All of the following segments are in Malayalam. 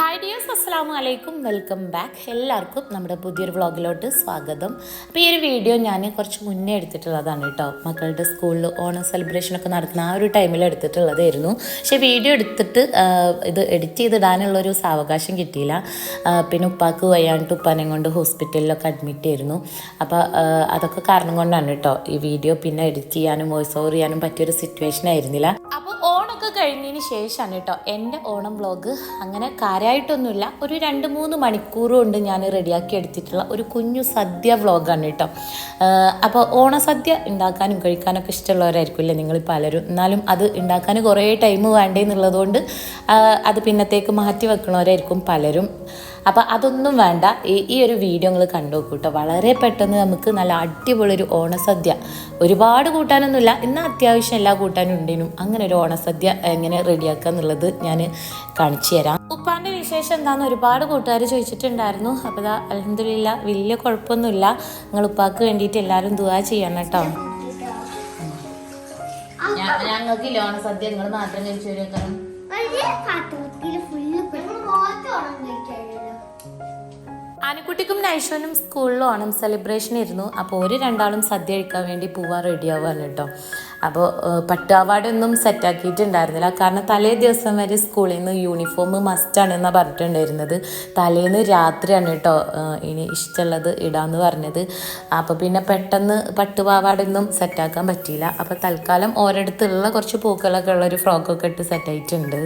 ഹായ് ഡിയേഴ്സ് അസ്സാം അലൈക്കും വെൽക്കം ബാക്ക് എല്ലാവർക്കും നമ്മുടെ പുതിയൊരു വ്ളോഗിലോട്ട് സ്വാഗതം. അപ്പോൾ ഈ ഒരു വീഡിയോ ഞാൻ കുറച്ച് മുന്നേ എടുത്തിട്ടുള്ളതാണ് കേട്ടോ. മക്കളുടെ സ്കൂളിൽ ഓണം സെലിബ്രേഷനൊക്കെ നടക്കുന്ന ആ ഒരു ടൈമിൽ എടുത്തിട്ടുള്ളതായിരുന്നു. പക്ഷേ വീഡിയോ എടുത്തിട്ട് ഇത് എഡിറ്റ് ചെയ്തിടാനുള്ളൊരു സാവകാശം കിട്ടിയില്ല. പിന്നെ ഉപ്പാക്ക് വയ്യാണ്ട് ഉപ്പാനെ കൊണ്ട് ഹോസ്പിറ്റലിലൊക്കെ അഡ്മിറ്റ് ആയിരുന്നു അപ്പോൾ അതൊക്കെ കാരണം കൊണ്ടാണ് കേട്ടോ ഈ വീഡിയോ പിന്നെ എഡിറ്റ് ചെയ്യാനും വോയിസ് ഓവർ ചെയ്യാനും പറ്റിയൊരു സിറ്റുവേഷൻ ആയിരുന്നില്ല. കഴിഞ്ഞതിന് ശേഷമാണ് കേട്ടോ എന്റെ ഓണം വ്ളോഗ് അങ്ങനെ കാര്യമായിട്ടൊന്നുമില്ല ഒരു രണ്ട് മൂന്ന് മണിക്കൂർ കൊണ്ട് ഞാൻ റെഡിയാക്കി എടുത്തിട്ടുള്ള ഒരു കുഞ്ഞു സദ്യ വ്ളോഗാണ് കേട്ടോ. അപ്പോൾ ഓണസദ്യ ഉണ്ടാക്കാനും കഴിക്കാനൊക്കെ ഇഷ്ടമുള്ളവരായിരിക്കുമല്ലേ നിങ്ങൾ പലരും. എന്നാലും അത് ഉണ്ടാക്കാൻ കുറേ ടൈം വേണ്ടേ എന്നുള്ളതുകൊണ്ട് അത് പിന്നത്തേക്ക് മാറ്റി വെക്കണവരായിരിക്കും പലരും. അപ്പോൾ അതൊന്നും വേണ്ട. ഈ ഈ ഒരു വീഡിയോ നിങ്ങൾ കണ്ടു നോക്കൂ കേട്ടോ വളരെ പെട്ടെന്ന് നമുക്ക് നല്ല അടിപൊളി ഒരു ഓണസദ്യ. ഒരുപാട് കൂട്ടാനൊന്നുമില്ല. ഇന്ന് അത്യാവശ്യം എല്ലാ കൂട്ടാനും ഉണ്ടേനും അങ്ങനെ ഒരു ഓണസദ്യ എങ്ങനെ റെഡിയാക്കുക എന്നുള്ളത് ഞാൻ കാണിച്ചു തരാം. ഉപ്പാന്റെ വിശേഷം എന്താണെന്ന് ഒരുപാട് കൂട്ടുകാർ ചോദിച്ചിട്ടുണ്ടായിരുന്നു. അപ്പോൾ ഇതാ അലഹമില്ല വലിയ കുഴപ്പമൊന്നുമില്ല. നിങ്ങൾ ഉപ്പാക്ക് വേണ്ടിയിട്ട് എല്ലാവരും ദുവാ ചെയ്യണം കേട്ടോ ഞങ്ങൾക്ക് ഓണസദ്യ. നിങ്ങൾ മാത്രം കഴിച്ചു വരും ആനക്കുട്ടിക്കും നൈഷോനും സ്കൂളിൽ ഓണം സെലിബ്രേഷൻ ഇരുന്നു അപ്പോൾ ഒരു രണ്ടാളും സദ്യ കഴിക്കാൻ വേണ്ടി പോവാൻ റെഡി ആവുകയാണ് കേട്ടോ. അപ്പോൾ പട്ട് അവാർഡൊന്നും സെറ്റാക്കിയിട്ടുണ്ടായിരുന്നില്ല കാരണം തലേ ദിവസം വരെ സ്കൂളിൽ നിന്ന് യൂണിഫോം മസ്റ്റാണ് എന്നാണ് പറഞ്ഞിട്ടുണ്ടായിരുന്നത്. തലേന്ന് രാത്രിയാണ് കേട്ടോ ഇനി ഇഷ്ടമുള്ളത് ഇടാന്ന് പറഞ്ഞത്. അപ്പോൾ പിന്നെ പെട്ടെന്ന് പട്ടുപാവാടൊന്നും സെറ്റാക്കാൻ പറ്റിയില്ല. അപ്പോൾ തൽക്കാലം ഓരോടത്തുള്ള കുറച്ച് പൂക്കളൊക്കെ ഉള്ള ഒരു ഫ്രോക്കൊക്കെ ഇട്ട് സെറ്റായിട്ടുണ്ട്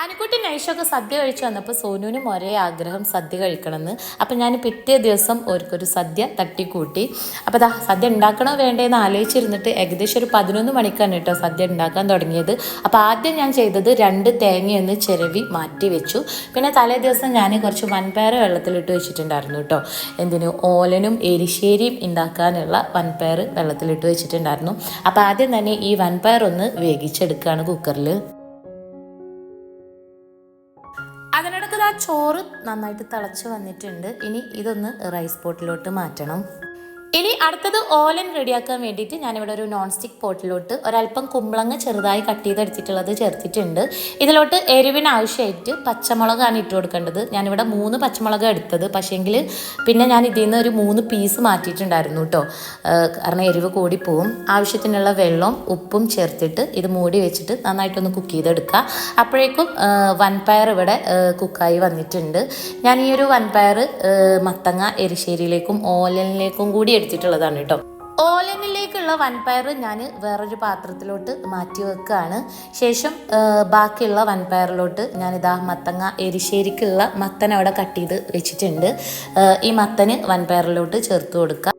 ആനക്കുട്ടി നൈഷൊക്കെ സദ്യ കഴിച്ചു വന്നപ്പോൾ സോനുവിനും ഒരേ ആഗ്രഹം സദ്യ കഴിക്കണമെന്ന്. അപ്പം ഞാൻ പിറ്റേ ദിവസം ഓർക്കൊരു സദ്യ തട്ടിക്കൂട്ടി. അപ്പോൾ ദാ സദ്യ ഉണ്ടാക്കണോ വേണ്ടേന്ന് ആലോചിച്ചിരുന്നിട്ട് ഏകദേശം ഒരു പതിനൊന്ന് മണിക്കാണ് കേട്ടോ സദ്യ ഉണ്ടാക്കാൻ തുടങ്ങിയത്. അപ്പോൾ ആദ്യം ഞാൻ ചെയ്തത് രണ്ട് തേങ്ങയൊന്ന് ചിരവി മാറ്റി വെച്ചു. പിന്നെ തലേ ദിവസം ഞാൻ കുറച്ച് വൻപയർ വെള്ളത്തിലിട്ട് വെച്ചിട്ടുണ്ടായിരുന്നു കേട്ടോ. എന്തിന്? ഓലനും എരിശ്ശേരിയും ഉണ്ടാക്കാനുള്ള വൻപയർ വെള്ളത്തിലിട്ട് വെച്ചിട്ടുണ്ടായിരുന്നു. അപ്പോൾ ആദ്യം തന്നെ ഈ വൻപയർ ഒന്ന് വേവിച്ചെടുക്കുകയാണ് കുക്കറിൽ ചോറ് നന്നായിട്ട് തിളച്ച് വന്നിട്ടുണ്ട്. ഇനി ഇതൊന്ന് റൈസ് പോട്ടിലോട്ട് മാറ്റണം. ഇനി അടുത്തത് ഓലൻ റെഡിയാക്കാൻ വേണ്ടിയിട്ട് ഞാനിവിടെ ഒരു നോൺ സ്റ്റിക്ക് പോട്ടിലോട്ട് ഒരല്പം കുമ്പളങ്ങ ചെറുതായി കട്ട് ചെയ്തെടുത്തിട്ടുള്ളത് ചേർത്തിട്ടുണ്ട്. ഇതിലോട്ട് എരിവിന് ആവശ്യമായിട്ട് പച്ചമുളകാണ് ഇട്ട് കൊടുക്കേണ്ടത്. ഞാനിവിടെ മൂന്ന് പച്ചമുളക് എടുത്തത്. പക്ഷേങ്കിൽ പിന്നെ ഞാൻ ഇതിൽ നിന്ന് ഒരു മൂന്ന് പീസ് മാറ്റിയിട്ടുണ്ടായിരുന്നു കേട്ടോ കാരണം എരിവ് കൂടിപ്പോവും. ആവശ്യത്തിനുള്ള വെള്ളവും ഉപ്പും ചേർത്തിട്ട് ഇത് മൂടി വെച്ചിട്ട് നന്നായിട്ടൊന്ന് കുക്ക് ചെയ്തെടുക്കുക. അപ്പോഴേക്കും വൻപയർ ഇവിടെ കുക്കായി വന്നിട്ടുണ്ട്. ഞാൻ ഈ ഒരു വൻപയർ മത്തങ്ങ എരിശ്ശേരിയിലേക്കും ഓലനിലേക്കും കൂടി എടുത്തിട്ടുള്ളതാണ് കേട്ടോ. ഓലനിലേക്കുള്ള വൻപയർ ഞാൻ വേറൊരു പാത്രത്തിലോട്ട് മാറ്റി വെക്കുകയാണ് ശേഷം ബാക്കിയുള്ള വൻപയറിലോട്ട് ഞാനിതാ മത്തങ്ങ എരിശ്ശേരിക്കുള്ള മത്തൻ അവിടെ കട്ട് ചെയ്ത് വെച്ചിട്ടുണ്ട്. ഈ മത്തന് വൻപയറിലോട്ട് ചേർത്ത് കൊടുക്കുക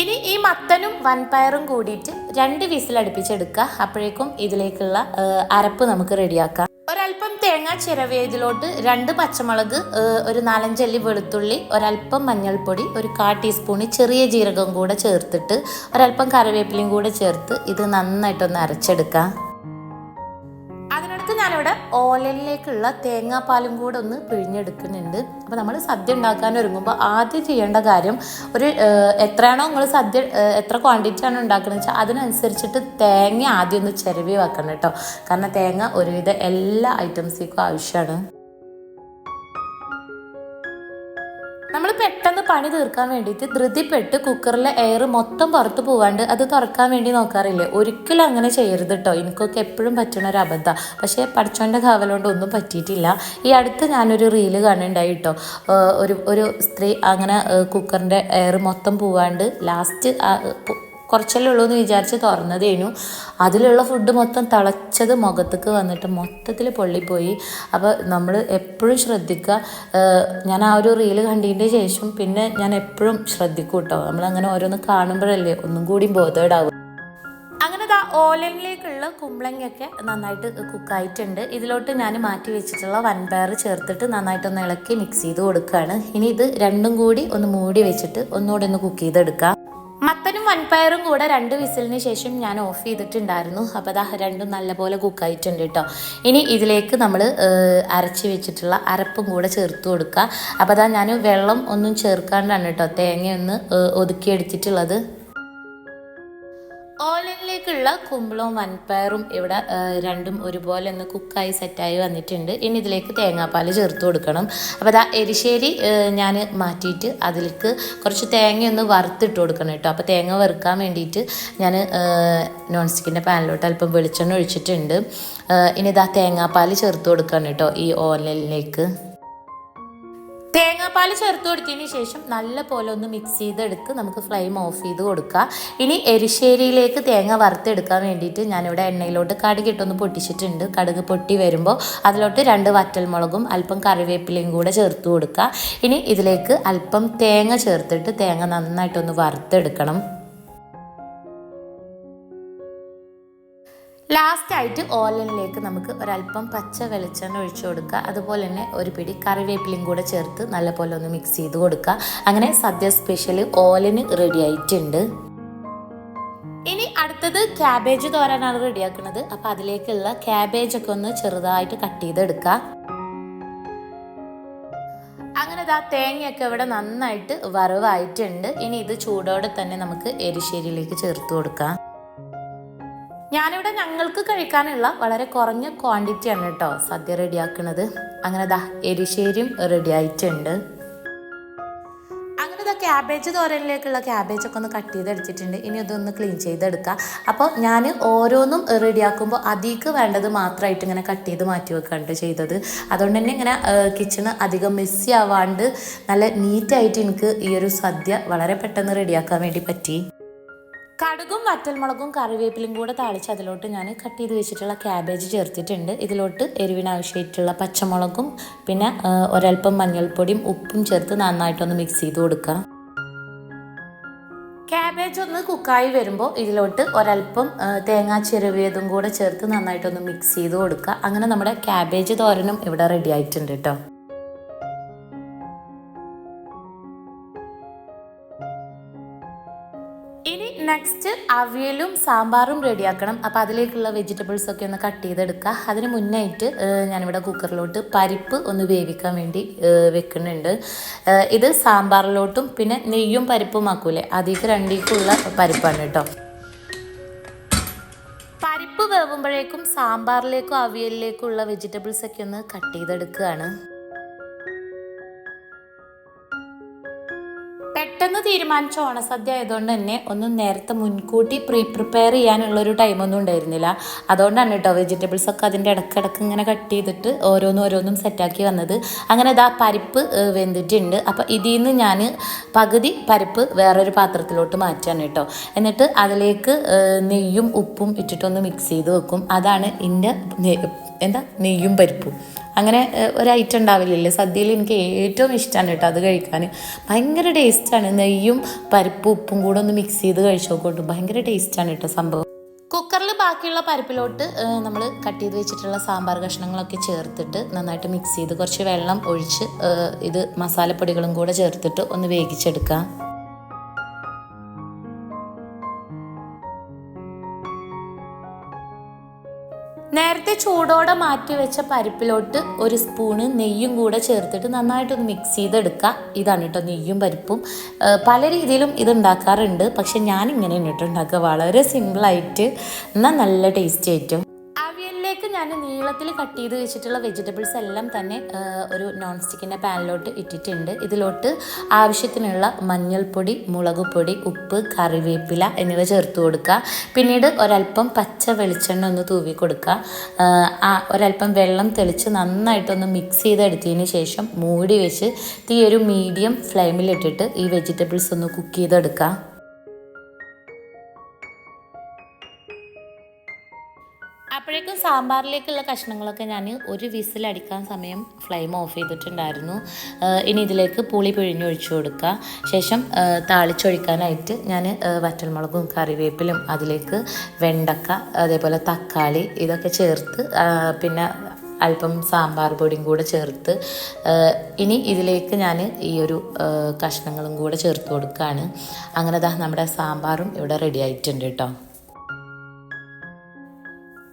ഇനി ഈ മത്തനും വൻപയറും കൂടിയിട്ട് രണ്ട് വിസിൽ അടുപ്പിച്ചെടുക്കുക അപ്പോഴേക്കും ഇതിലേക്കുള്ള അരപ്പ് നമുക്ക് റെഡിയാക്കാം. ഒരല്പം തേങ്ങ ചിരവിയതിലോട്ട് രണ്ട് പച്ചമുളക് ഒരു നാലഞ്ചല്ലി വെളുത്തുള്ളി ഒരല്പം മഞ്ഞൾപ്പൊടി ഒരു കാ ടീസ്പൂണ് ചെറിയ ജീരകം കൂടെ ചേർത്തിട്ട് ഒരല്പം കറിവേപ്പിലയും കൂടെ ചേർത്ത് ഇത് നന്നായിട്ടൊന്ന് അരച്ചെടുക്കാം. ഓലനിലേക്കുള്ള തേങ്ങാപ്പാലും കൂടെ ഒന്ന് പിഴിഞ്ഞെടുക്കുന്നുണ്ട്. അപ്പോൾ നമ്മൾ സദ്യ ഉണ്ടാക്കാൻ ഒരുങ്ങുമ്പോൾ ആദ്യം ചെയ്യേണ്ട കാര്യം ഒരു എത്രയാണോ നിങ്ങൾ സദ്യ എത്ര ക്വാണ്ടിറ്റി ആണ് ഉണ്ടാക്കുന്നത് വെച്ചാൽ അതിനനുസരിച്ചിട്ട് തേങ്ങ ആദ്യം ഒന്ന് ചിരവി വെക്കണം കേട്ടോ. കാരണം തേങ്ങ ഒരുവിധ എല്ലാ ഐറ്റംസിനും ആവശ്യമാണ്. പണി തീർക്കാൻ വേണ്ടിയിട്ട് ധൃതിപ്പെട്ട് കുക്കറിലെ എയർ മൊത്തം പുറത്ത് പോവാണ്ട് അത് തുറക്കാൻ വേണ്ടി നോക്കാറില്ലേ? ഒരിക്കലും അങ്ങനെ ചെയ്യരുത് കേട്ടോ എനിക്കൊക്കെ എപ്പോഴും പറ്റുന്ന ഒരു അബദ്ധ. പക്ഷേ പഠിച്ചോന്റെ കാവലോണ്ട് ഒന്നും പറ്റിയിട്ടില്ല. ഈ അടുത്ത് ഞാനൊരു റീൽ കാണുന്നുണ്ടായി കേട്ടോ ഒരു ഒരു സ്ത്രീ അങ്ങനെ കുക്കറിന്റെ എയർ മൊത്തം പോവാണ്ട് ലാസ്റ്റ് കുറച്ചല്ലേ ഉള്ളൂ എന്ന് വിചാരിച്ച് തുറന്നതേനു അതിലുള്ള ഫുഡ് മൊത്തം തിളച്ചത് മുഖത്തേക്ക് വന്നിട്ട് മൊത്തത്തിൽ പൊള്ളിപ്പോയി. അപ്പോൾ നമ്മൾ എപ്പോഴും ശ്രദ്ധിക്കുക. ഞാൻ ആ ഒരു റീൽ കണ്ടതിന്റെ ശേഷം പിന്നെ ഞാൻ എപ്പോഴും ശ്രദ്ധിക്കും കേട്ടോ നമ്മളങ്ങനെ ഓരോന്ന് കാണുമ്പോഴല്ലേ ഒന്നും കൂടി ബോധേഡാകും അങ്ങനെ ദാ ഓലനിലേക്കുള്ള കുമ്പളങ്ങയൊക്കെ നന്നായിട്ട് കുക്കായിട്ടുണ്ട് ഇതിലോട്ട് ഞാൻ മാറ്റി വെച്ചിട്ടുള്ള വൻപയർ ചേർത്തിട്ട് നന്നായിട്ടൊന്ന് ഇളക്കി മിക്സ് ചെയ്ത് കൊടുക്കുകയാണ് ഇനി ഇത് രണ്ടും കൂടി ഒന്ന് മൂടി വെച്ചിട്ട് ഒന്നുകൂടി ഒന്ന് കുക്ക് ചെയ്തെടുക്കാം. വൻപയറും കൂടെ രണ്ട് വിസിലിന് ശേഷം ഞാൻ ഓഫ് ചെയ്തിട്ടുണ്ടായിരുന്നു. അപ്പോൾ അതാ രണ്ടും നല്ലപോലെ കുക്കായിട്ടുണ്ട് കേട്ടോ ഇനി ഇതിലേക്ക് നമ്മൾ അരച്ച് വെച്ചിട്ടുള്ള അരപ്പും കൂടെ ചേർത്ത് കൊടുക്കുക. അപ്പോൾ അതാ ഞാൻ വെള്ളം ഒന്നും ചേർക്കാണ്ടാണ് കേട്ടോ തേങ്ങയൊന്ന് ഒതുക്കിയെടുത്തിട്ടുള്ളത് ഇതിലേക്കുള്ള കുമ്പളവും വൻപയറും ഇവിടെ രണ്ടും ഒരുപോലെ ഒന്ന് കുക്കായി സെറ്റായി വന്നിട്ടുണ്ട്. ഇനി ഇതിലേക്ക് തേങ്ങാപ്പാൽ ചേർത്ത് കൊടുക്കണം. അപ്പോൾ അതാ എരിശ്ശേരി ഞാൻ മാറ്റിയിട്ട് അതിലേക്ക് കുറച്ച് തേങ്ങ ഒന്ന് വറുത്തിട്ട് കൊടുക്കണം കേട്ടോ. അപ്പോൾ തേങ്ങ വറുക്കാൻ വേണ്ടിയിട്ട് ഞാൻ നോൺ സ്റ്റിക്കിന്റെ പാനിലോട്ട് അല്പം വെളിച്ചെണ്ണ ഒഴിച്ചിട്ടുണ്ട്. ഇനി ഇതാ തേങ്ങാപ്പാൽ ചേർത്ത് കൊടുക്കണം കേട്ടോ ഈ ഓലയിലേക്ക് തേങ്ങാപ്പാൽ ചേർത്ത് കൊടുത്തതിന് ശേഷം നല്ല പോലെ ഒന്ന് മിക്സ് ചെയ്തെടുത്ത് നമുക്ക് ഫ്ലെയിം ഓഫ് ചെയ്ത് കൊടുക്കാം. ഇനി എരിശ്ശേരിയിലേക്ക് തേങ്ങ വറുത്തെടുക്കാൻ വേണ്ടിയിട്ട് ഞാനിവിടെ എണ്ണയിലോട്ട് കടുകിട്ടൊന്ന് പൊട്ടിച്ചിട്ടുണ്ട്. കടുക് പൊട്ടി വരുമ്പോൾ അതിലോട്ട് രണ്ട് വറ്റൽമുളകും അല്പം കറിവേപ്പിലയും കൂടെ ചേർത്ത് കൊടുക്കുക ഇനി ഇതിലേക്ക് അല്പം തേങ്ങ ചേർത്തിട്ട് തേങ്ങ നന്നായിട്ടൊന്ന് വറുത്തെടുക്കണം. ലാസ്റ്റായിട്ട് ഓലനിലേക്ക് നമുക്ക് ഒരല്പം പച്ച വെളിച്ചെണ്ണ ഒഴിച്ചു കൊടുക്കുക. അതുപോലെ തന്നെ ഒരു പിടി കറിവേപ്പിലയും കൂടെ ചേർത്ത് നല്ലപോലെ ഒന്ന് മിക്സ് ചെയ്ത് കൊടുക്കുക. അങ്ങനെ സദ്യ സ്പെഷ്യൽ ഓലന് റെഡി ആയിട്ടുണ്ട്. ഇനി അടുത്തത് ക്യാബേജ് തോരാനാണ് റെഡിയാക്കുന്നത്. അപ്പോൾ അതിലേക്കുള്ള ക്യാബേജ് ഒക്കെ ഒന്ന് ചെറുതായിട്ട് കട്ട് ചെയ്തെടുക്കുക. അങ്ങനെ ഇതാ തേങ്ങയൊക്കെ ഇവിടെ നന്നായിട്ട് വറവായിട്ടുണ്ട്. ഇനി ഇത് ചൂടോടെ തന്നെ നമുക്ക് എരിശ്ശേരിയിലേക്ക് ചേർത്ത് കൊടുക്കാം. ഞാനിവിടെ ഞങ്ങൾക്ക് കഴിക്കാനുള്ള വളരെ കുറഞ്ഞ ക്വാണ്ടിറ്റി ആണ് കേട്ടോ സദ്യ റെഡിയാക്കുന്നത്. അങ്ങനെ ദാ എരിശ്ശേരിയും റെഡി ആയിട്ടുണ്ട്. അങ്ങനെ ഇതാ ക്യാബേജ് തോരനിലേക്കുള്ള ക്യാബേജ് ഒക്കെ ഒന്ന് കട്ട് ചെയ്തെടുത്തിട്ടുണ്ട്. ഇനി ഇതൊന്ന് ക്ലീൻ ചെയ്തെടുക്കാം. അപ്പോൾ ഞാൻ ഓരോന്നും റെഡിയാക്കുമ്പോൾ അതിക്ക് വേണ്ടത് മാത്രമായിട്ട് ഇങ്ങനെ കട്ട് ചെയ്ത് മാറ്റി വെക്കാണ്ട് ചെയ്തത്. അതുകൊണ്ട് തന്നെ ഇങ്ങനെ കിച്ചണ് അധികം മെസ്സി ആവാണ്ട് നല്ല നീറ്റായിട്ട് എനിക്ക് ഈ ഒരു സദ്യ വളരെ പെട്ടെന്ന് റെഡിയാക്കാൻ വേണ്ടി പറ്റി. കടുകും വറ്റൽമുളകും കറിവേപ്പിലും കൂടെ താളിച്ച് അതിലോട്ട് ഞാൻ കട്ട് ചെയ്ത് വെച്ചിട്ടുള്ള ക്യാബേജ് ചേർത്തിട്ടുണ്ട്. ഇതിലോട്ട് എരിവിനാവശ്യമായിട്ടുള്ള പച്ചമുളകും പിന്നെ ഒരൽപ്പം മഞ്ഞൾപ്പൊടിയും ഉപ്പും ചേർത്ത് നന്നായിട്ടൊന്ന് മിക്സ് ചെയ്ത് കൊടുക്കുക. ക്യാബേജ് ഒന്ന് കുക്കായി വരുമ്പോൾ ഇതിലോട്ട് ഒരൽപ്പം തേങ്ങാ ചിരവിയതും കൂടെ ചേർത്ത് നന്നായിട്ടൊന്ന് മിക്സ് ചെയ്ത് കൊടുക്കുക. അങ്ങനെ നമ്മുടെ ക്യാബേജ് തോരനും ഇവിടെ റെഡി ആയിട്ടുണ്ട് കേട്ടോ നെക്സ്റ്റ് അവിയലും സാമ്പാറും റെഡിയാക്കണം. അപ്പോൾ അതിലേക്കുള്ള വെജിറ്റബിൾസ് ഒക്കെ ഒന്ന് കട്ട് ചെയ്തെടുക്കുക അതിന് മുന്നായിട്ട് ഞാനിവിടെ കുക്കറിലോട്ട് പരിപ്പ് ഒന്ന് വേവിക്കാൻ വേണ്ടി വെക്കുന്നുണ്ട്. ഇത് സാമ്പാറിലോട്ടും പിന്നെ നെയ്യും പരിപ്പും ആക്കൂലേ? അതിക്ക് രണ്ടേക്കുള്ള പരിപ്പാണ് കേട്ടോ. പരിപ്പ് വേവുമ്പോഴേക്കും സാമ്പാറിലേക്കും അവിയലിലേക്കും ഉള്ള വെജിറ്റബിൾസ് ഒക്കെ ഒന്ന് കട്ട് ചെയ്തെടുക്കുകയാണ് തീരുമാനിച്ച ഓണസദ്യ ആയതുകൊണ്ട് തന്നെ ഒന്നും നേരത്തെ മുൻകൂട്ടി പ്രീ പ്രിപ്പയർ ചെയ്യാനുള്ള ഒരു ടൈമൊന്നും ഉണ്ടായിരുന്നില്ല. അതുകൊണ്ടാണ് കേട്ടോ വെജിറ്റബിൾസ് ഒക്കെ അതിന്റെ ഇടക്കിടക്ക് ഇങ്ങനെ കട്ട് ചെയ്തിട്ട് ഓരോന്നും ഓരോന്നും സെറ്റാക്കി വന്നത്. അങ്ങനെ ഇതാ പരിപ്പ് വെന്തിട്ടുണ്ട്. അപ്പോൾ ഇതിൽ നിന്ന് ഞാൻ പകുതി പരിപ്പ് വേറൊരു പാത്രത്തിലോട്ട് മാറ്റാണ് കേട്ടോ എന്നിട്ട് അതിലേക്ക് നെയ്യും ഉപ്പും ഇട്ടിട്ടൊന്ന് മിക്സ് ചെയ്ത് വെക്കും. അതാണ് എന്റെ എന്താ? നെയ്യും പരിപ്പും. അങ്ങനെ ഒരു ഐറ്റം ഉണ്ടാവില്ലല്ലേ? സദ്യയിൽ എനിക്ക് ഏറ്റവും ഇഷ്ടമാണ് കേട്ടോ അത് കഴിക്കാൻ ഭയങ്കര ടേസ്റ്റാണ് നെയ്യും പരിപ്പും ഉപ്പും കൂടെ ഒന്ന് മിക്സ് ചെയ്ത് കഴിച്ചു നോക്കോട്ടു ഭയങ്കര ടേസ്റ്റാണ് കേട്ടോ സംഭവം. കുക്കറിൽ ബാക്കിയുള്ള പരിപ്പിലോട്ട് നമ്മൾ കട്ട് ചെയ്ത് വെച്ചിട്ടുള്ള സാമ്പാർ കഷ്ണങ്ങളൊക്കെ ചേർത്തിട്ട് നന്നായിട്ട് മിക്സ് ചെയ്ത് കുറച്ച് വെള്ളം ഒഴിച്ച് ഇത് മസാലപ്പൊടികളും കൂടെ ചേർത്തിട്ട് ഒന്ന് വേവിച്ചെടുക്കാം. ചൂടോടെ മാറ്റി വെച്ച പരിപ്പിലോട്ട് ഒരു സ്പൂണ് നെയ്യും കൂടെ ചേർത്തിട്ട് നന്നായിട്ടൊന്ന് മിക്സ് ചെയ്തെടുക്കുക. ഇതാണ് കേട്ടോ നെയ്യും പരിപ്പും. പല രീതിയിലും ഇത് ഉണ്ടാക്കാറുണ്ട്. പക്ഷെ ഞാൻ ഇങ്ങനെ കേട്ടോ ഉണ്ടാക്കുക. വളരെ സിമ്പിളായിട്ട് എന്നാൽ നല്ല ടേസ്റ്റ് ആയിട്ടും അവിയലിലേക്ക് ഞാൻ നീളത്തിൽ കട്ട് ചെയ്ത് വെച്ചിട്ടുള്ള വെജിറ്റബിൾസ് എല്ലാം തന്നെ ഒരു നോൺ സ്റ്റിക്കിന്റെ പാനിലോട്ട് ഇട്ടിട്ടുണ്ട്. ഇതിലോട്ട് ആവശ്യത്തിനുള്ള മഞ്ഞൾപ്പൊടി മുളകുപൊടി ഉപ്പ് കറിവേപ്പില എന്നിവ ചേർത്ത് കൊടുക്കുക. പിന്നീട് ഒരല്പം പച്ച വെളിച്ചെണ്ണ ഒന്ന് തൂവി കൊടുക്കുക. ആ ഒരല്പം വെള്ളം തെളിച്ച് നന്നായിട്ടൊന്ന് മിക്സ് ചെയ്തെടുത്തതിന് ശേഷം മൂടി വെച്ച് തീ ഒരു മീഡിയം ഫ്ലെയിമിലിട്ടിട്ട് ഈ വെജിറ്റബിൾസ് ഒന്ന് കുക്ക് ചെയ്തെടുക്കുക. സാമ്പാറിലേക്കുള്ള കഷ്ണങ്ങളൊക്കെ ഞാൻ ഒരു വിസിലടിക്കാൻ സമയം ഫ്ലെയിം ഓഫ് ചെയ്തിട്ടുണ്ടായിരുന്നു. ഇനി ഇതിലേക്ക് പുളി പിഴിഞ്ഞൊഴിച്ചു കൊടുക്കുക ശേഷം താളിച്ചൊഴിക്കാനായിട്ട് ഞാൻ വറ്റൽമുളകും കറിവേപ്പിലും അതിലേക്ക് വെണ്ടക്ക അതേപോലെ തക്കാളി ഇതൊക്കെ ചേർത്ത് പിന്നെ അല്പം സാമ്പാർ പൊടിയും കൂടെ ചേർത്ത് ഇനി ഇതിലേക്ക് ഞാൻ ഈ ഒരു കഷ്ണങ്ങളും കൂടെ ചേർത്ത് കൊടുക്കുകയാണ് അങ്ങനെ ദാ നമ്മുടെ സാമ്പാറും ഇവിടെ റെഡി ആയിട്ടുണ്ട് കേട്ടോ.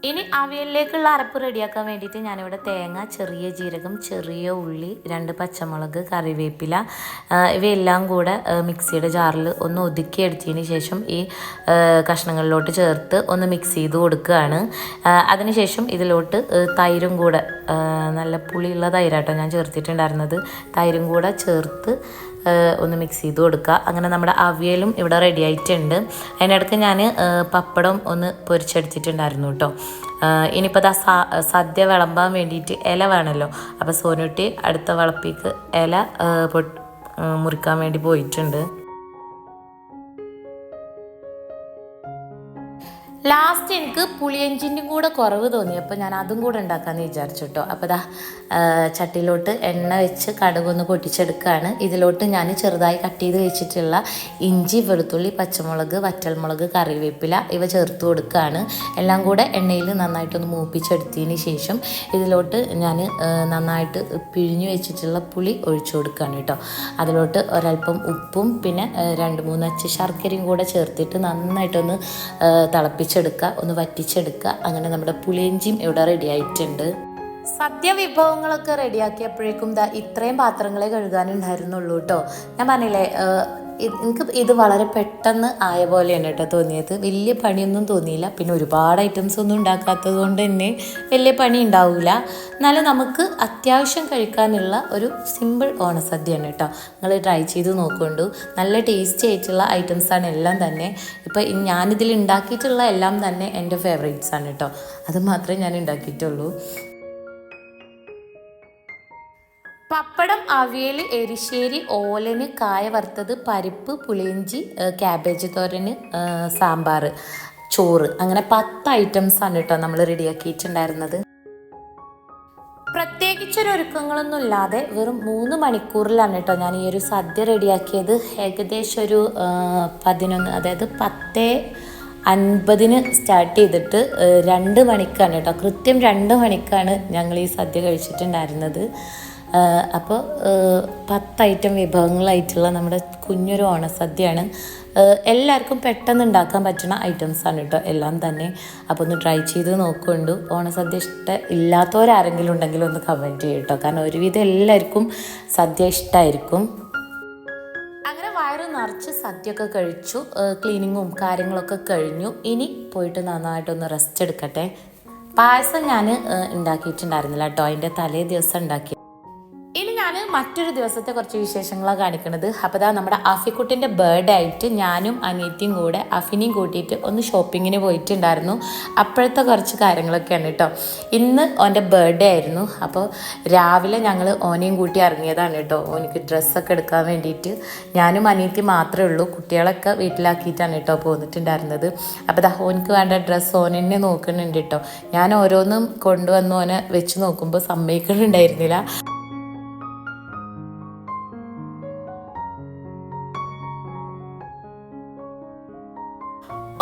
ഇനി അവിയലിലേക്കുള്ള അരപ്പ് റെഡിയാക്കാൻ വേണ്ടിയിട്ട് ഞാനിവിടെ തേങ്ങ ചെറിയ ജീരകം ചെറിയ ഉള്ളി രണ്ട് പച്ചമുളക് കറിവേപ്പില ഇവയെല്ലാം കൂടെ മിക്സിയുടെ ജാറിൽ ഒന്ന് ഒതുക്കി എടുത്തതിന് ശേഷം ഈ കഷ്ണങ്ങളിലോട്ട് ചേർത്ത് ഒന്ന് മിക്സ് ചെയ്ത് കൊടുക്കുകയാണ്. അതിനുശേഷം ഇതിലോട്ട് തൈരും കൂടെ നല്ല പുളിയുള്ള തൈരാട്ടോ ഞാൻ ചേർത്തിട്ടുണ്ടായിരുന്നത്. തൈരും കൂടെ ചേർത്ത് ഒന്ന് മിക്സ് ചെയ്ത് കൊടുക്കുക. അങ്ങനെ നമ്മുടെ അവിയലും ഇവിടെ റെഡി ആയിട്ടുണ്ട്. അതിനിടയ്ക്ക് ഞാൻ പപ്പടം ഒന്ന് പൊരിച്ചെടുത്തിട്ടുണ്ടായിരുന്നു കേട്ടോ. ഇനിയിപ്പോൾ അത് സദ്യ വിളമ്പാൻ വേണ്ടിയിട്ട് ഇല വേണമല്ലോ അപ്പോൾ സോനുട്ടി അടുത്ത വളപ്പിക്ക് ഇല മുറിക്കാൻ വേണ്ടി പോയിട്ടുണ്ട്. ലാസ്റ്റ് എനിക്ക് പുളിയഞ്ചിന്റെയും കൂടെ കുറവ് തോന്നി. അപ്പോൾ ഞാൻ അതും കൂടെ ഉണ്ടാക്കാമെന്ന് വിചാരിച്ചു കേട്ടോ അപ്പോൾ ദാ ചട്ടിയിലോട്ട് എണ്ണ വെച്ച് കടുകൊന്ന് പൊട്ടിച്ചെടുക്കുകയാണ് ഇതിലോട്ട് ഞാൻ ചെറുതായി കട്ട് ചെയ്ത് വെച്ചിട്ടുള്ള ഇഞ്ചി വെളുത്തുള്ളി പച്ചമുളക് വറ്റൽമുളക് കറിവേപ്പില ഇവ ചേർത്ത് കൊടുക്കുകയാണ് എല്ലാം കൂടെ എണ്ണയിൽ നന്നായിട്ടൊന്ന് മൂപ്പിച്ചെടുത്തതിന് ശേഷം ഇതിലോട്ട് ഞാൻ നന്നായിട്ട് പിഴിഞ്ഞു വെച്ചിട്ടുള്ള പുളി ഒഴിച്ചു കൊടുക്കുകയാണ് കേട്ടോ അതിലോട്ട് ഒരല്പം ഉപ്പും പിന്നെ രണ്ട് മൂന്ന് അച്ച് ശർക്കരയും കൂടെ ചേർത്തിട്ട് നന്നായിട്ടൊന്ന് ആ, തിളപ്പിച്ചെടുക്കുക ഒന്ന് വറ്റിച്ചെടുക്കുക. അങ്ങനെ നമ്മുടെ പുളിയഞ്ചിയും ഇവിടെ റെഡി ആയിട്ടുണ്ട്. സദ്യ വിഭവങ്ങളൊക്കെ റെഡിയാക്കിയപ്പോഴേക്കും ദാ ഇത്രയും പാത്രങ്ങളെ കഴുകാനുണ്ടായിരുന്നുള്ളൂ കേട്ടോ ഞാൻ പറഞ്ഞില്ലേ എനിക്ക് ഇത് വളരെ പെട്ടെന്ന് ആയ പോലെയാണ് കേട്ടോ തോന്നിയത്. വലിയ പണിയൊന്നും തോന്നിയില്ല. പിന്നെ ഒരുപാട് ഐറ്റംസ് ഒന്നും ഉണ്ടാക്കാത്തത് കൊണ്ട് തന്നെ വലിയ പണി ഉണ്ടാവില്ല എന്നാലും നമുക്ക് അത്യാവശ്യം കഴിക്കാനുള്ള ഒരു സിമ്പിൾ ഓണസദ്യയാണ് കേട്ടോ. നിങ്ങൾ ട്രൈ ചെയ്ത് നോക്കുകൊണ്ടു നല്ല ടേസ്റ്റി ആയിട്ടുള്ള ഐറ്റംസാണ് എല്ലാം തന്നെ. ഇപ്പം ഞാനിതിൽ ഉണ്ടാക്കിയിട്ടുള്ള എല്ലാം തന്നെ എന്റെ ഫേവറേറ്റ്സ് ആണ് കേട്ടോ. അത് മാത്രമേ ഞാൻ ഉണ്ടാക്കിയിട്ടുള്ളൂ. പപ്പടം അവിയൽ എരിശ്ശേരി ഓലന് കായ വറുത്തത് പരിപ്പ് പുളിയിഞ്ചി ക്യാബേജ് തോരന് സാമ്പാർ ചോറ്. അങ്ങനെ പത്ത് ആണ് കേട്ടോ നമ്മൾ റെഡിയാക്കിയിട്ടുണ്ടായിരുന്നത്. പ്രത്യേകിച്ചൊരു ഒരുക്കങ്ങളൊന്നും ഇല്ലാതെ വെറും മൂന്ന് മണിക്കൂറിലാണ് കേട്ടോ ഞാൻ ഈ ഒരു സദ്യ റെഡിയാക്കിയത്. ഏകദേശം ഒരു പതിനൊന്ന് അതായത് പത്ത് അൻപതിന് സ്റ്റാർട്ട് ചെയ്തിട്ട് രണ്ട് മണിക്കാണ് കേട്ടോ. കൃത്യം രണ്ട് മണിക്കാണ് ഞങ്ങൾ ഈ സദ്യ കഴിച്ചിട്ടുണ്ടായിരുന്നത്. അപ്പോൾ പത്ത് ഐറ്റം വിഭവങ്ങളായിട്ടുള്ള നമ്മുടെ കുഞ്ഞൊരു ഓണസദ്യയാണ്. എല്ലാവർക്കും പെട്ടെന്ന് ഉണ്ടാക്കാൻ പറ്റുന്ന ഐറ്റംസാണ് കേട്ടോ എല്ലാം തന്നെ. അപ്പോൾ ഒന്ന് ട്രൈ ചെയ്ത് നോക്കുന്നുണ്ട് ഓണസദ്യ ഇഷ്ടം ഇല്ലാത്തവരാരെങ്കിലും ഉണ്ടെങ്കിൽ ഒന്ന് കമന്റ് ചെയ്യും കേട്ടോ. കാരണം ഒരുവിധം എല്ലാവർക്കും സദ്യ ഇഷ്ടമായിരിക്കും അങ്ങനെ വയറ് നിറച്ച് സദ്യയൊക്കെ കഴിച്ചു. ക്ലീനിങ്ങും കാര്യങ്ങളൊക്കെ കഴിഞ്ഞു. ഇനി പോയിട്ട് നന്നായിട്ടൊന്ന് റെസ്റ്റ് എടുക്കട്ടെ. പായസം ഞാൻ ഉണ്ടാക്കിയിട്ടുണ്ടായിരുന്നില്ല കേട്ടോ. അതിന്റെ തലേ ദിവസം ഉണ്ടാക്കി മറ്റൊരു ദിവസത്തെ കുറച്ച് വിശേഷങ്ങളാണ് കാണിക്കുന്നത് അപ്പോൾ അതാ നമ്മുടെ അഫിക്കുട്ടിന്റെ ബർത്ത്ഡേ ആയിട്ട് ഞാനും അനിയത്തിയും കൂടെ അഫിനെയും കൂട്ടിയിട്ട് ഒന്ന് ഷോപ്പിങ്ങിന് പോയിട്ടുണ്ടായിരുന്നു. അപ്പോഴത്തെ കുറച്ച് കാര്യങ്ങളൊക്കെയാണ് കേട്ടോ. ഇന്ന് ഓന്റെ ബർത്ത്ഡേ ആയിരുന്നു. അപ്പോൾ രാവിലെ ഞങ്ങൾ ഓനെയും കൂട്ടി ഇറങ്ങിയതാണ് കേട്ടോ. ഓനിക്ക് ഡ്രസ്സൊക്കെ എടുക്കാൻ വേണ്ടിയിട്ട്. ഞാനും അനിയത്തി മാത്രമേ ഉള്ളൂ. കുട്ടികളൊക്കെ വീട്ടിലാക്കിയിട്ടാണ് കേട്ടോ പോന്നിട്ടുണ്ടായിരുന്നത്. അപ്പോൾ ദാ ഓനിക്ക് വേണ്ട ഡ്രസ്സ് ഓനെന്നെ നോക്കുന്നുണ്ട് കേട്ടോ. ഞാൻ ഓരോന്നും കൊണ്ടുവന്ന് ഓനെ വെച്ച് നോക്കുമ്പോൾ സമ്മതിക്കുന്നുണ്ടായിരുന്നില്ല.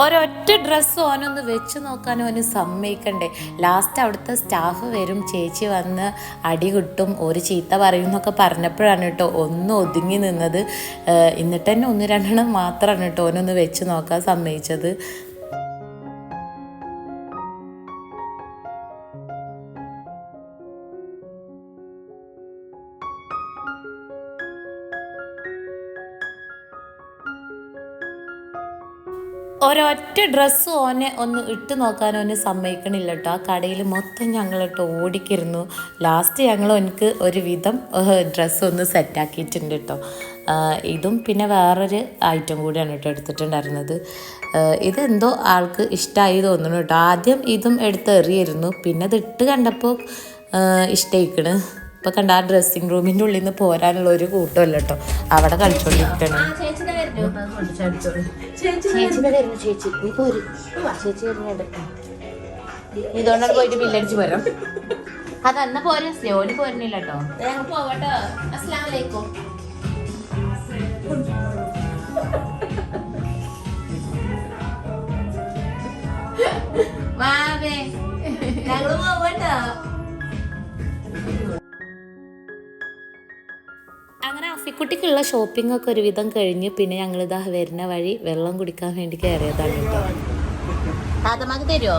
ഒരൊറ്റ ഡ്രസ്സ് ഓനൊന്ന് വെച്ച് നോക്കാൻ ഓന് സമ്മതിക്കണ്ടേ. ലാസ്റ്റ് അവിടുത്തെ സ്റ്റാഫ് വരും ചേച്ചി വന്ന് അടി കിട്ടും ഒരു ചീത്ത പറയും എന്നൊക്കെ പറഞ്ഞപ്പോഴാണ് കേട്ടോ ഒന്ന് ഒതുങ്ങി നിന്നത്. എന്നിട്ട് തന്നെ ഒന്ന് രണ്ടെണ്ണം മാത്രമാണ് കേട്ടോ ഓനൊന്ന് വെച്ച് നോക്കാൻ സമ്മതിച്ചത്. ഒരൊറ്റ ഡ്രസ്സ് ഓനെ ഒന്ന് ഇട്ട് നോക്കാൻ ഓന് സമ്മതിക്കണില്ല കേട്ടോ ആ കടയിൽ മൊത്തം ഞങ്ങളിട്ട് ഓടിക്കിരുന്നു. ലാസ്റ്റ് ഞങ്ങൾ എനിക്ക് ഒരു വിധം ഡ്രസ്സ് ഒന്ന് സെറ്റാക്കിയിട്ടുണ്ട് കേട്ടോ ഇതും പിന്നെ വേറൊരു ഐറ്റം കൂടിയാണ് കേട്ടോ എടുത്തിട്ടുണ്ടായിരുന്നത്. ഇതെന്തോ ആൾക്ക് ഇഷ്ടമായി തോന്നുന്നു കേട്ടോ ആദ്യം ഇതും എടുത്ത് എറിയായിരുന്നു പിന്നെ ഇത് ഇട്ട് കണ്ടപ്പോൾ ഇഷ്ടമായിക്കണ് ഇപ്പം കണ്ട ആ ഡ്രസ്സിംഗ് റൂമിന്റെ ഉള്ളിൽ നിന്ന് പോരാനുള്ള ഒരു കൂട്ടമല്ല കേട്ടോ. അവിടെ കളിച്ചോണ്ടിരിക്കണം. ഇതുകൊണ്ടാണ് പോയിട്ട് ബില്ലടിച്ച് പോരാം. അതന്ന പോരാ സ്ലോലി പോരുന്നില്ല കേട്ടോ. പോവട്ടോ അസ്ലാം വലൈക്കും മാവേ ഞങ്ങൾ പോവട്ടോ. അങ്ങനെ അഫിക്കുട്ടിക്കുള്ള ഷോപ്പിംഗ് ഒക്കെ ഒരുവിധം കഴിഞ്ഞ്. പിന്നെ ഞങ്ങൾ ഇതാ വരുന്ന വഴി വെള്ളം കുടിക്കാൻ വേണ്ടി കയറിയതാണ് കേട്ടോ. താതമാക്ക് തരുമോ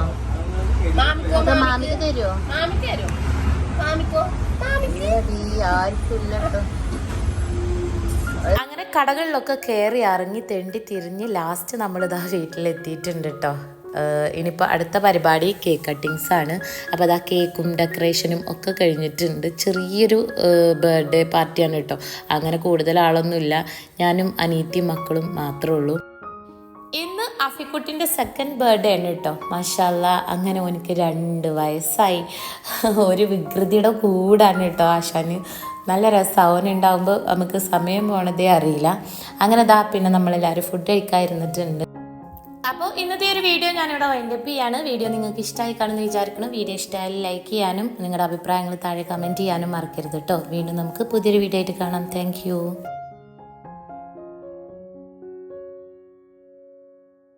മാമിക്കോ അത് മാമിക്ക്? തരുമോ മാമിക്ക് മാമിക്കോ? മാമിക്ക്? ആർക്കും ഇല്ല കേട്ടോ അങ്ങനെ കടകളിലൊക്കെ കയറി ഇറങ്ങി തെണ്ടി തിരിഞ്ഞ് ലാസ്റ്റ് നമ്മളിതാ വീട്ടിലെത്തിയിട്ടുണ്ട് കേട്ടോ. ഇനിയിപ്പോൾ അടുത്ത പരിപാടി കേക്ക് കട്ടിങ്സ് ആണ്. അപ്പോൾ ആ കേക്കും ഡെക്കറേഷനും ഒക്കെ കഴിഞ്ഞിട്ടുണ്ട്. ചെറിയൊരു ബർത്ത്ഡേ പാർട്ടിയാണ് കേട്ടോ. അങ്ങനെ കൂടുതൽ ആളൊന്നുമില്ല. ഞാനും അനീത്തിയും മക്കളും മാത്രമേ ഉള്ളൂ. ഇന്ന് അഫിക്കുട്ടിന്റെ സെക്കൻഡ് ബർത്ത്ഡേ ആണ് കേട്ടോ. മാഷാല്ല അങ്ങനെ ഓനിക്ക് രണ്ട് വയസ്സായി. ഒരു വികൃതിയുടെ കൂടാണ് കേട്ടോ ആശാന്. നല്ല രസമാണ് ഉണ്ടാവുമ്പോൾ നമുക്ക് സമയം പോണതേ അറിയില്ല. അങ്ങനെ ദാ പിന്നെ നമ്മളെല്ലാവരും ഫുഡ് കഴിക്കാതിരുന്നിട്ടുണ്ട്. അപ്പോൾ ഇന്നത്തെ ഒരു വീഡിയോ ഞാനിവിടെ വൈൻഡപ്പ് ചെയ്യാണ്. വീഡിയോ നിങ്ങൾക്ക് ഇഷ്ടമായി കാണുമെന്ന് വിചാരിക്കണം വീഡിയോ ഇഷ്ടമായാലും ലൈക്ക് ചെയ്യാനും നിങ്ങളുടെ അഭിപ്രായങ്ങൾ താഴെ കമന്റ് ചെയ്യാനും മറക്കരുത് കേട്ടോ വീണ്ടും നമുക്ക് പുതിയൊരു വീഡിയോ ആയിട്ട് കാണാം. താങ്ക്